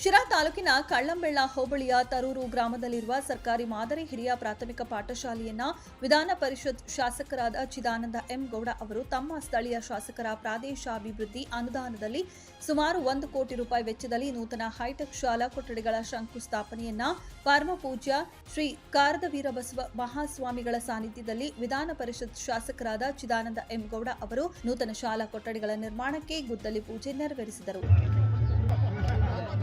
ಶಿರಾ ತಾಲೂಕಿನ ಕಳ್ಳಂಬೆಳ್ಳ ಹೋಬಳಿಯ ತರೂರು ಗ್ರಾಮದಲ್ಲಿರುವ ಸರ್ಕಾರಿ ಮಾದರಿ ಹಿರಿಯ ಪ್ರಾಥಮಿಕ ಪಾಠಶಾಲೆಯನ್ನ ವಿಧಾನ ಪರಿಷತ್ ಶಾಸಕರಾದ ಚಿದಾನಂದ ಎಂ ಗೌಡ ಅವರು ತಮ್ಮ ಸ್ಥಳೀಯ ಶಾಸಕರ ಪ್ರಾದೇಶಾಭಿವೃದ್ಧಿ ಅನುದಾನದಲ್ಲಿ ಸುಮಾರು ಒಂದು ಕೋಟಿ ರೂಪಾಯಿ ವೆಚ್ಚದಲ್ಲಿ ನೂತನ ಹೈಟೆಕ್ ಶಾಲಾ ಕೊಠಡಿಗಳ ಶಂಕುಸ್ಥಾಪನೆಯನ್ನ ಪರಮಪೂಜ್ಯ ಶ್ರೀ ಕಾರದ ವೀರಬಸವ ಮಹಾಸ್ವಾಮಿಗಳ ಸಾನ್ನಿಧ್ಯದಲ್ಲಿ ವಿಧಾನ ಪರಿಷತ್ ಶಾಸಕರಾದ ಚಿದಾನಂದ ಎಂ ಗೌಡ ಅವರು ನೂತನ ಶಾಲಾ ಕೊಠಡಿಗಳ ನಿರ್ಮಾಣಕ್ಕೆ ಗುದ್ದಲಿ ಪೂಜೆ ನೆರವೇರಿಸಿದರು.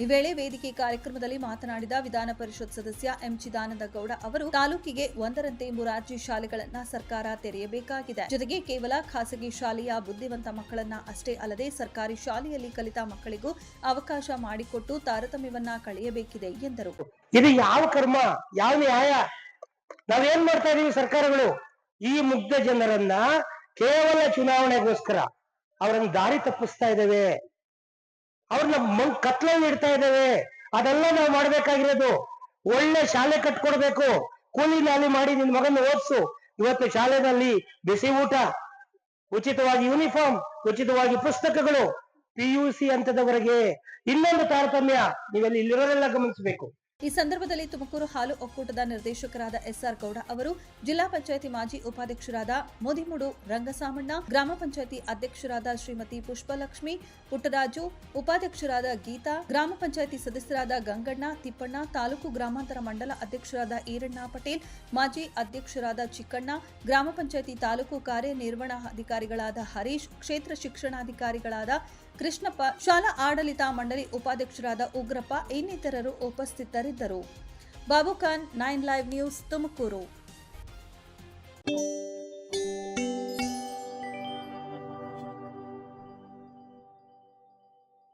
ಈ ವೇಳೆ ವೇದಿಕೆ ಕಾರ್ಯಕ್ರಮದಲ್ಲಿ ಮಾತನಾಡಿದ ವಿಧಾನ ಪರಿಷತ್ ಸದಸ್ಯ ಎಂ ಚಿದಾನಂದ ಗೌಡ ಅವರು, ತಾಲೂಕಿಗೆ ಒಂದರಂತೆ ಮುರಾರ್ಜಿ ಶಾಲೆಗಳನ್ನ ಸರ್ಕಾರ ತೆರೆಯಬೇಕಾಗಿದೆ. ಜೊತೆಗೆ ಕೇವಲ ಖಾಸಗಿ ಶಾಲೆಯ ಬುದ್ಧಿವಂತ ಮಕ್ಕಳನ್ನ ಅಷ್ಟೇ ಅಲ್ಲದೆ ಸರ್ಕಾರಿ ಶಾಲೆಯಲ್ಲಿ ಕಲಿತ ಮಕ್ಕಳಿಗೂ ಅವಕಾಶ ಮಾಡಿಕೊಟ್ಟು ತಾರತಮ್ಯವನ್ನ ಕಳೆಯಬೇಕಿದೆ ಎಂದರು. ಇದು ಯಾವ ಕರ್ಮ, ಯಾವ ನ್ಯಾಯ? ನಾವೇನ್ ಮಾಡ್ತಾ ಇದೀವಿ ಸರ್ಕಾರಗಳು? ಈ ಮುಗ್ಧ ಜನರನ್ನ ಕೇವಲ ಚುನಾವಣೆಗೋಸ್ಕರ, ಅವರನ್ನು ದಾರಿ ತಪ್ಪಿಸ್ತಾ ಇದ್ದೇವೆ. ಅವ್ರನ್ನ ಮಂಗ್ ಕತ್ಲಲ್ಲಿ ಇಡ್ತಾ ಇದ್ದೇವೆ. ಅದೆಲ್ಲ ನಾವು ಮಾಡ್ಬೇಕಾಗಿರೋದು. ಒಳ್ಳೆ ಶಾಲೆ ಕಟ್ಕೊಡ್ಬೇಕು. ಕೂಲಿ ನಾಲಿ ಮಾಡಿ ನಿನ್ ಮಗನ ಓದಿಸು. ಇವತ್ತು ಶಾಲೆನಲ್ಲಿ ಬಿಸಿ ಊಟ, ಉಚಿತವಾಗಿ ಯೂನಿಫಾರ್ಮ್, ಉಚಿತವಾಗಿ ಪುಸ್ತಕಗಳು, ಪಿ ಯು ಸಿ ಹಂತದವರೆಗೆ ಇನ್ನೊಂದು ತಾರತಮ್ಯ ನೀವೆಲ್ಲಿ ಇಲ್ಲಿರೋರೆಲ್ಲ ಗಮನಿಸಬೇಕು. ಈ ಸಂದರ್ಭದಲ್ಲಿ ತುಮಕೂರು ಹಾಲು ಒಕ್ಕೂಟದ ನಿರ್ದೇಶಕರಾದ ಎಸ್ಆರ್ ಗೌಡ ಅವರು ಜಿಲ್ಲಾ ಪಂಚಾಯಿತಿ ಮಾಜಿ ಉಪಾಧ್ಯಕ್ಷರಾದ ಮೋದಿಮುಡು ರಂಗಸಾಮಣ್ಣ, ಗ್ರಾಮ ಪಂಚಾಯಿತಿ ಅಧ್ಯಕ್ಷರಾದ ಶ್ರೀಮತಿ ಪುಷ್ಪಲಕ್ಷ್ಮಿ, ಪುಟ್ಟರಾಜು ಉಪಾಧ್ಯಕ್ಷರಾದ ಗೀತಾ, ಗ್ರಾಮ ಪಂಚಾಯಿತಿ ಸದಸ್ಯರಾದ ಗಂಗಣ್ಣ, ತಿಪ್ಪಣ್ಣ, ತಾಲೂಕು ಗ್ರಾಮಾಂತರ ಮಂಡಲ ಅಧ್ಯಕ್ಷರಾದ ಈರಣ್ಣ ಪಟೇಲ್, ಮಾಜಿ ಅಧ್ಯಕ್ಷರಾದ ಚಿಕ್ಕಣ್ಣ, ಗ್ರಾಮ ಪಂಚಾಯಿತಿ ತಾಲೂಕು ಕಾರ್ಯನಿರ್ವಹಣಾಧಿಕಾರಿಗಳಾದ ಹರೀಶ್, ಕ್ಷೇತ್ರ ಶಿಕ್ಷಣಾಧಿಕಾರಿಗಳಾದ ಕೃಷ್ಣಪ್ಪ ಶಾಲಾ ಆಡಳಿತ ಮಂಡಳಿ ಉಪಾಧ್ಯಕ್ಷರಾದ ಉಗ್ರಪ್ಪ ಇನ್ನಿತರರು ಉಪಸ್ಥಿತರಿದ್ದರು. Babu Khan nine live news Tumakuru.